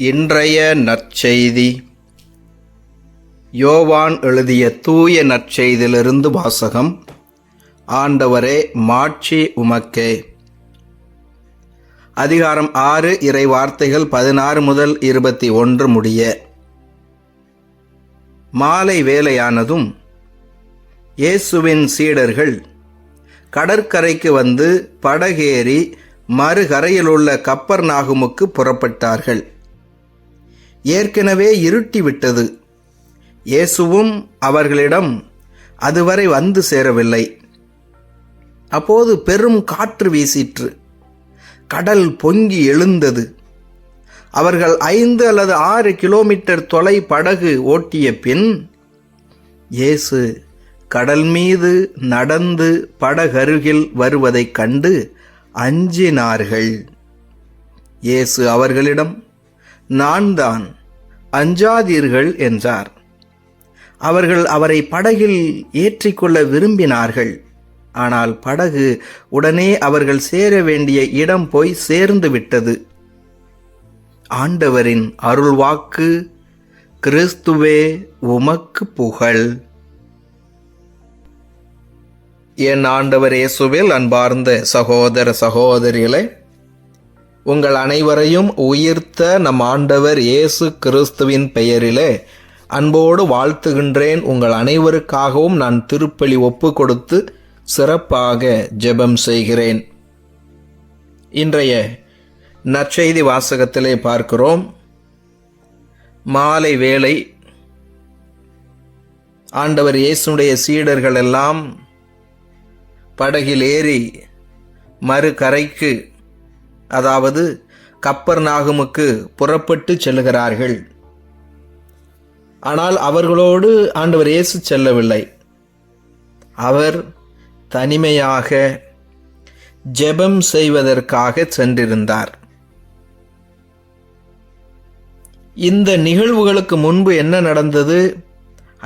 இன்றைய நற்செய்தி. யோவான் எழுதிய தூய நற்செய்தியிலிருந்து வாசகம். ஆண்டவரே மாட்சி உமக்கே. அதிகாரம் ஆறு இறை வார்த்தைகள் பதினாறு முதல் இருபத்தி ஒன்று முடிய. மாலை வேலையானதும் இயேசுவின் சீடர்கள் கடற்கரைக்கு வந்து படகேறி மறுகரையிலுள்ள கப்பர் நாகுமுக்கு புறப்பட்டார்கள். ஏற்கனவே இருட்டிவிட்டது. இயேசுவும் அவர்களிடம் அதுவரை வந்து சேரவில்லை. அப்போது பெரும் காற்று வீசிற்று. கடல் பொங்கி எழுந்தது. அவர்கள் ஐந்து அல்லது ஆறு கிலோமீட்டர் தொலை படகு ஓட்டிய பின் இயேசு கடல் மீது நடந்து படகருகில் வருவதைக் கண்டு அஞ்சினார்கள். இயேசு அவர்களிடம் நான் தான் அஞ்சாதீர்கள் என்றார். அவர்கள் அவரை படகில் ஏற்றிக்கொள்ள விரும்பினார்கள். ஆனால் படகு உடனே அவர்கள் சேர வேண்டிய இடம் போய் சேர்ந்து விட்டது. ஆண்டவரின் அருள்வாக்கு கிறிஸ்துவே உமக்கு புகழ். என் ஆண்டவர் இயேசுவில் அன்பார்ந்த சகோதர சகோதரிகளே உங்கள் அனைவரையும் உயிர்த்த நம் ஆண்டவர் இயேசு கிறிஸ்துவின் பெயரிலே அன்போடு வாழ்த்துகின்றேன். உங்கள் அனைவருக்காகவும் நான் திருப்பலி ஒப்பு கொடுத்து சிறப்பாக ஜெபம் செய்கிறேன். இன்றைய நற்செய்தி வாசகத்திலே பார்க்கிறோம். மாலை வேளை ஆண்டவர் இயேசுடைய சீடர்கள் எல்லாம் படகில் ஏறி மறு கரைக்கு அதாவது கப்பர் நாகுமுக்கு புறப்பட்டு செல்லுகிறார்கள். ஆனால் அவர்களோடு ஆண்டவர் இயேசு செல்லவில்லை. அவர் தனிமையாக ஜெபம் செய்வதற்காக சென்றிருந்தார். இந்த நிகழ்வுகளுக்கு முன்பு என்ன நடந்தது?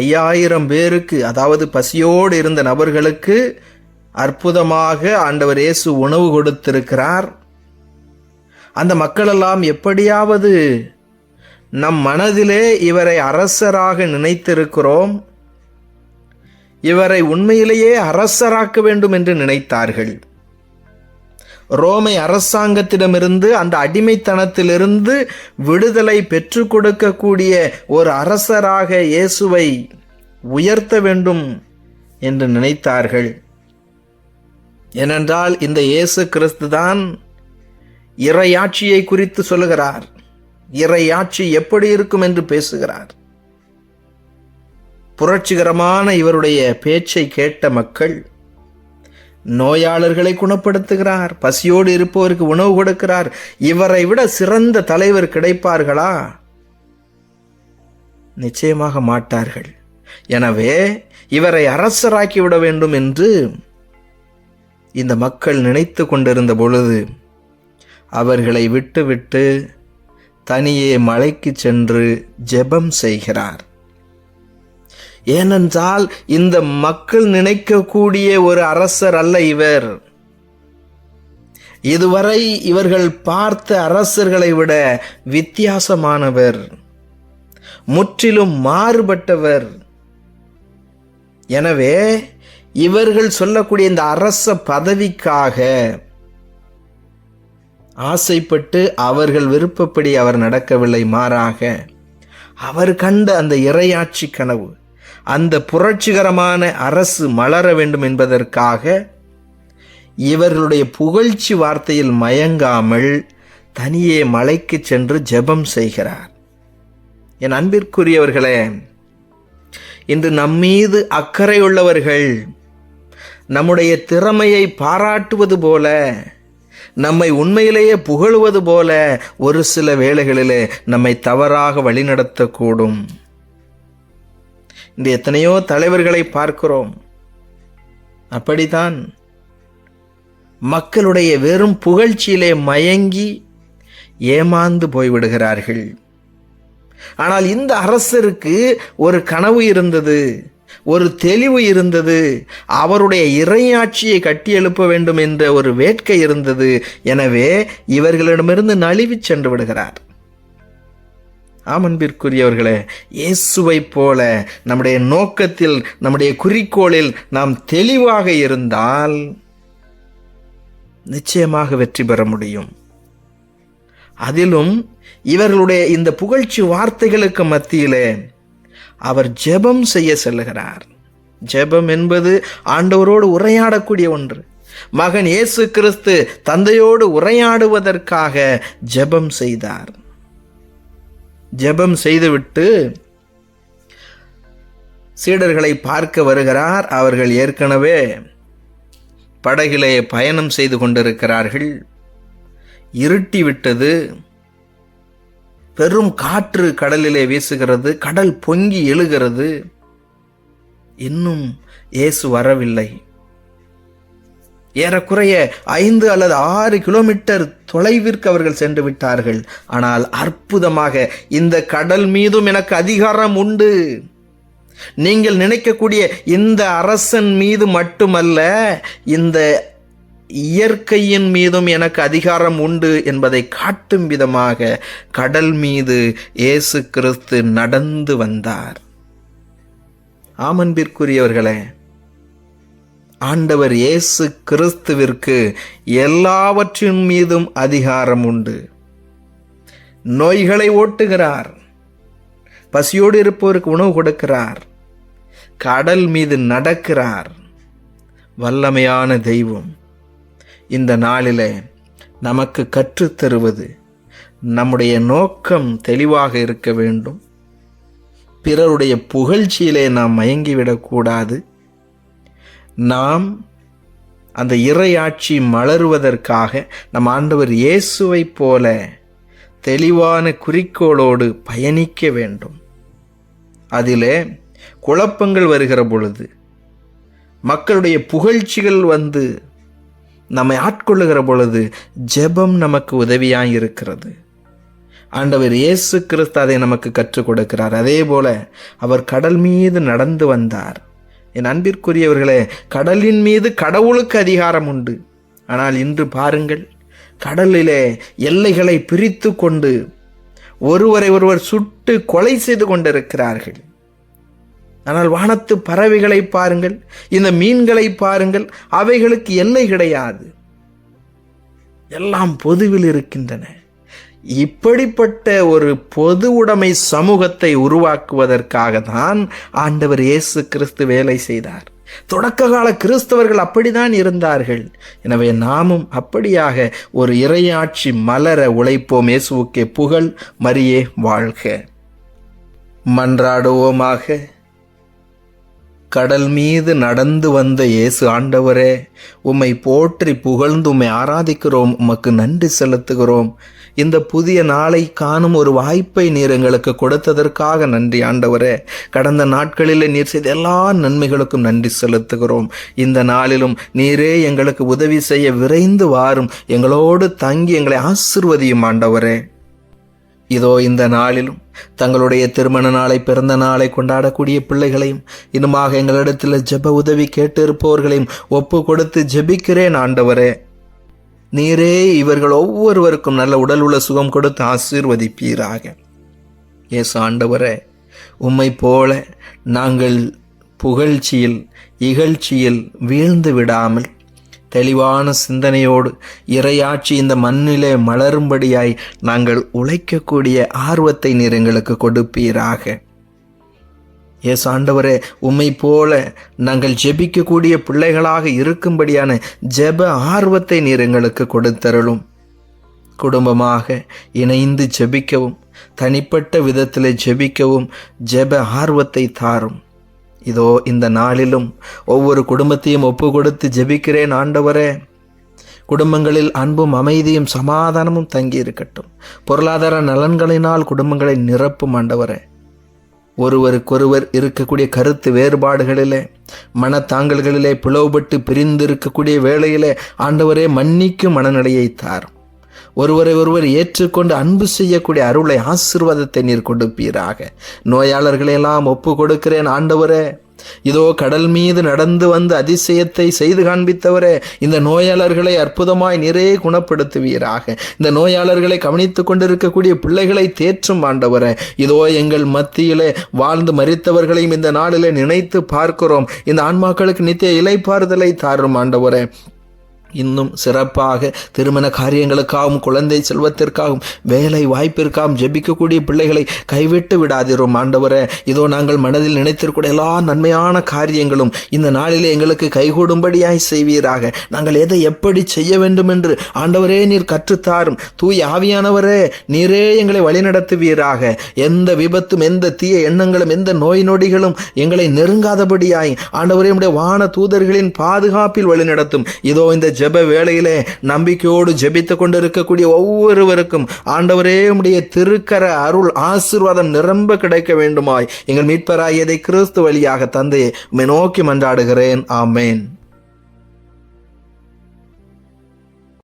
ஐயாயிரம் பேருக்கு அதாவது பசியோடு இருந்த நபர்களுக்கு அற்புதமாக ஆண்டவர் இயேசு உணவு கொடுத்திருக்கிறார். அந்த மக்களெல்லாம் எப்படியாவது நம் மனதிலே இவரை அரசராக நினைத்திருக்கிறோம். இவரை உண்மையிலேயே அரசராக்க வேண்டும் என்று நினைத்தார்கள். ரோமை அரசாங்கத்திடமிருந்து அந்த அடிமைத்தனத்திலிருந்து விடுதலை பெற்று கொடுக்கக்கூடிய ஒரு அரசராக இயேசுவை உயர்த்த வேண்டும் என்று நினைத்தார்கள். ஏனென்றால் இந்த இயேசு கிறிஸ்து தான் இறையாட்சியை குறித்து சொல்லுகிறார். இறையாட்சி எப்படி இருக்கும் என்று பேசுகிறார். புரட்சிகரமான இவருடைய பேச்சை கேட்ட மக்கள் நோயாளர்களை குணப்படுத்துகிறார் பசியோடு இருப்பவருக்கு உணவு கொடுக்கிறார். இவரை விட சிறந்த தலைவர் கிடைப்பார்களா? நிச்சயமாக மாட்டார்கள். எனவே இவரை அரசராக்கி விட வேண்டும் என்று இந்த மக்கள் நினைத்து கொண்டிருந்த பொழுது அவர்களை விட்டுவிட்டு தனியே மலைக்கு சென்று ஜெபம் செய்கிறார். ஏனென்றால் இந்த மக்கள் நினைக்கக்கூடிய ஒரு அரசர் அல்ல இவர். இதுவரை இவர்கள் பார்த்த அரசர்களை விட வித்தியாசமானவர் முற்றிலும் மாறுபட்டவர். எனவே இவர்கள் சொல்லக்கூடிய இந்த அரச பதவிக்காக ஆசைப்பட்டு அவர்கள் விருப்பப்படி அவர் நடக்கவில்லை மாறாக அவர் கண்ட அந்த இறையாட்சி கனவு அந்த புரட்சிகரமான அரசு மலர வேண்டும் என்பதற்காக இவர்களுடைய புகழ்ச்சி வார்த்தையில் மயங்காமல் தனியே மலைக்கு சென்று ஜெபம் செய்கிறார். என் அன்பிற்குரியவர்களே இன்று நம்மீது அக்கறை உள்ளவர்கள் நம்முடைய திறமையை பாராட்டுவது போல நம்மை உண்மையிலேயே புகழுவது போல ஒரு சில வேளைகளிலே நம்மை தவறாக வழிநடத்தக்கூடும். இந்த எத்தனையோ தலைவர்களை பார்க்கிறோம். அப்படித்தான் மக்களுடைய வெறும் புகழ்ச்சியிலே மயங்கி ஏமாந்து போய்விடுகிறார்கள். ஆனால் இந்த அரசருக்கு ஒரு கனவு இருந்தது. ஒரு தெளிவு இருந்தது. அவருடைய இறையாட்சியை கட்டியெழுப்ப வேண்டும் என்ற ஒரு வேட்கை இருந்தது. எனவே இவர்களிடமிருந்து நழுவி சென்று விடுகிறார். ஆமன்பிற்குரியவர்களே இயேசுவைப் போல நம்முடைய நோக்கத்தில் நம்முடைய குறிக்கோளில் நாம் தெளிவாக இருந்தால் நிச்சயமாக வெற்றி பெற முடியும். அதிலும் இவர்களுடைய இந்த புகழ்ச்சி வார்த்தைகளுக்கு மத்தியிலே அவர் ஜெபம் செய்ய செல்லுகிறார். ஜெபம் என்பது ஆண்டவரோடு உரையாடக்கூடிய ஒன்று. மகன் இயேசு கிறிஸ்து தந்தையோடு உரையாடுவதற்காக ஜெபம் செய்தார். ஜெபம் செய்துவிட்டு சீடர்களை பார்க்க வருகிறார். அவர்கள் ஏற்கனவே படகிலே பயணம் செய்து கொண்டிருக்கிறார்கள். இருட்டி விட்டது பெரும் காற்று கடலிலே வீசுகிறது கடல் பொங்கி எழுகிறது. இன்னும் இயேசு வரவில்லை. ஏறக்குறைய ஐந்து அல்லது ஆறு கிலோமீட்டர் தொலைவிற்கு அவர்கள் சென்று விட்டார்கள். ஆனால் அற்புதமாக இந்த கடல் மீதும் எனக்கு அதிகாரம் உண்டு. நீங்கள் நினைக்கக்கூடிய இந்த அரசன் மீது மட்டுமல்ல இந்த இயற்கையின் மீதும் எனக்கு அதிகாரம் உண்டு என்பதை காட்டும் விதமாக கடல் மீது இயேசு கிறிஸ்து நடந்து வந்தார். ஆமன்பிற்குரியவர்களே ஆண்டவர் இயேசு கிறிஸ்துவிற்கு எல்லாவற்றின் மீதும் அதிகாரம் உண்டு. நோய்களை ஓட்டுகிறார். பசியோடு இருப்பவருக்கு உணவு கொடுக்கிறார். கடல் மீது நடக்கிறார். வல்லமையான தெய்வம். இந்த நாளில் நமக்கு கற்றுத்தருவது நம்முடைய நோக்கம் தெளிவாக இருக்க வேண்டும். பிறருடைய புகழ்ச்சியிலே நாம் மயங்கிவிடக்கூடாது நாம் அந்த இறையாட்சி மலருவதற்காக நம் ஆண்டவர் இயேசுவைப் போல தெளிவான குறிக்கோளோடு பயணிக்க வேண்டும். அதிலே குழப்பங்கள் வருகிற பொழுது மக்களுடைய புகழ்ச்சிகள் வந்து நம்மை ஆட்கொள்ளுகிற பொழுது ஜெபம் நமக்கு உதவியாக இருக்கிறது ஆண்டவர் இயேசு கிறிஸ்து அதை நமக்கு கற்றுக் கொடுக்கிறார். அதே போல அவர் கடல் மீது நடந்து வந்தார். என் அன்பிற்குரியவர்களே கடலின் மீது கடவுளுக்கு அதிகாரம் உண்டு. ஆனால் இன்று பாருங்கள் கடலிலே எல்லைகளை பிரித்து கொண்டு ஒருவரை ஒருவர் சுட்டு கொலை செய்து கொண்டிருக்கிறார்கள். ஆனால் வானத்து பறவைகளை பாருங்கள் இந்த மீன்களை பாருங்கள் அவைகளுக்கு எல்லை கிடையாது. எல்லாம் பொதுவில் இருக்கின்றன. இப்படிப்பட்ட ஒரு பொது உடைமை சமூகத்தை உருவாக்குவதற்காக தான் ஆண்டவர் இயேசு கிறிஸ்து வேலை செய்தார். தொடக்க கால கிறிஸ்தவர்கள் அப்படித்தான் இருந்தார்கள். எனவே நாமும் அப்படியாக ஒரு இறையாட்சி மலர உழைப்போம். இயேசுவுக்கே புகழ் மரியே வாழ்க. மன்றாடுவோமாக. கடல் மீது நடந்து வந்த இயேசு ஆண்டவரே உம்மை போற்றி புகழ்ந்து உம்மை ஆராதிக்கிறோம் உமக்கு நன்றி செலுத்துகிறோம். இந்த புதிய நாளை காணும் ஒரு வாய்ப்பை நீர் எங்களுக்கு கொடுத்ததற்காக நன்றி ஆண்டவரே. கடந்த நாட்களில் நீர் செய்த எல்லா நன்மைகளுக்கும் நன்றி செலுத்துகிறோம். இந்த நாளிலும் நீரே எங்களுக்கு உதவி செய்ய விரைந்து வாரும். எங்களோடு தங்கி எங்களை ஆசிர்வதியும் ஆண்டவரே. இதோ இந்த நாளிலும் தங்களுடைய திருமண நாளை பிறந்த நாளை கொண்டாடக்கூடிய பிள்ளைகளையும் இன்னுமாக எங்களிடத்தில் ஜெப உதவி கேட்டிருப்பவர்களையும் ஒப்பு கொடுத்து ஜெபிக்கிறேன் ஆண்டவரே. நீரே இவர்கள் ஒவ்வொருவருக்கும் நல்ல உடல் உள்ள சுகம் கொடுத்து ஆசீர்வதிப்பீராக. ஏசு ஆண்டவரே உம்மை போல நாங்கள் புகழ்ச்சியில் இகழ்ச்சியில் வீழ்ந்து விடாமல் தெளிவான சிந்தனையோடு இறையாட்சி இந்த மண்ணிலே மலரும்படியாய் நாங்கள் உழைக்கக்கூடிய ஆர்வத்தை நீர் எங்களுக்கு கொடுப்பீராக. ஏ ஆண்டவரே உம்மை போல நாங்கள் ஜெபிக்கக்கூடிய பிள்ளைகளாக இருக்கும்படியான ஜெப ஆர்வத்தை நீர் எங்களுக்கு கொடுத்தருளும். குடும்பமாக இணைந்து ஜெபிக்கவும் தனிப்பட்ட விதத்தில் ஜெபிக்கவும் ஜெப ஆர்வத்தை தாரும். இதோ இந்த நாளிலும் ஒவ்வொரு குடும்பத்தையும் ஒப்பு கொடுத்து ஜெபிக்கிறேன் ஆண்டவரே. குடும்பங்களில் அன்பும் அமைதியும் சமாதானமும் தங்கி இருக்கட்டும் பொருளாதார நலன்களினால் குடும்பங்களை நிரப்பும் ஆண்டவரே. ஒருவருக்கொருவர் இருக்கக்கூடிய கருத்து வேறுபாடுகளிலே மனத்தாங்கல்களிலே பிளவுபட்டு பிரிந்து இருக்கக்கூடிய வேளையிலே ஆண்டவரே மன்னிக்கும் மனநிலையை தாரும். ஒருவரை ஒருவர் ஏற்றுக்கொண்டு அன்பு செய்யக்கூடிய அருளை ஆசிர்வாதத்தை நீர் கொடுப்பீராக. நோயாளர்களையெல்லாம் ஒப்பு கொடுக்கிறேன் ஆண்டவரே. இதோ கடல் மீது நடந்து வந்து அதிசயத்தை செய்து காண்பித்தவரே இந்த நோயாளர்களை அற்புதமாய் நிறைய குணப்படுத்துவீராக. இந்த நோயாளர்களை கவனித்துக் கொண்டிருக்கக்கூடிய பிள்ளைகளை தேற்றும் ஆண்டவரே. இதோ எங்கள் மத்தியிலே வாழ்ந்து மறித்தவர்களையும் இந்த நாளிலே நினைத்து பார்க்கிறோம். இந்த ஆன்மாக்களுக்கு நித்திய இலைப்பாறுதலை தாரும் ஆண்டவரே. இன்னும் சிறப்பாக திருமண காரியங்களுக்காகவும் குழந்தை செல்வத்திற்காகவும் வேலை வாய்ப்பிற்காகவும் ஜெபிக்கக்கூடிய பிள்ளைகளை கைவிட்டு விடாதிரும். ஆண்டவரே இதோ நாங்கள் மனதில் நினைத்திருக்கூடிய எல்லா நன்மையான காரியங்களும் இந்த நாளிலே எங்களுக்கு கைகூடும்படியாய் செய்வீராக. நாங்கள் எதை எப்படி செய்ய வேண்டும் என்று ஆண்டவரே நீர் கற்றுத்தாரும். தூய் ஆவியானவரே நீரே எங்களை வழிநடத்துவீராக. எந்த விபத்தும் எந்த தீய எண்ணங்களும் எந்த நோய் நொடிகளும் எங்களை நெருங்காதபடியாய் ஆண்டவரே நம்முடைய வான தூதர்களின் பாதுகாப்பில் வழிநடத்தும். இதோ இந்த ஜெப வேளையிலே நம்பிக்கையோடு ஜெபித்துக் கொண்டிருக்கக்கூடிய ஒவ்வொருவருக்கும் ஆண்டவரே உடைய திருக்கர அருள் ஆசீர்வாதம் நிரம்ப கிடைக்க வேண்டுமாய். எங்கள் மீட்பராயதை கிறிஸ்து வழியாக தந்தையை உம்மை நோக்கி மன்றாடுகிறேன். ஆமேன்.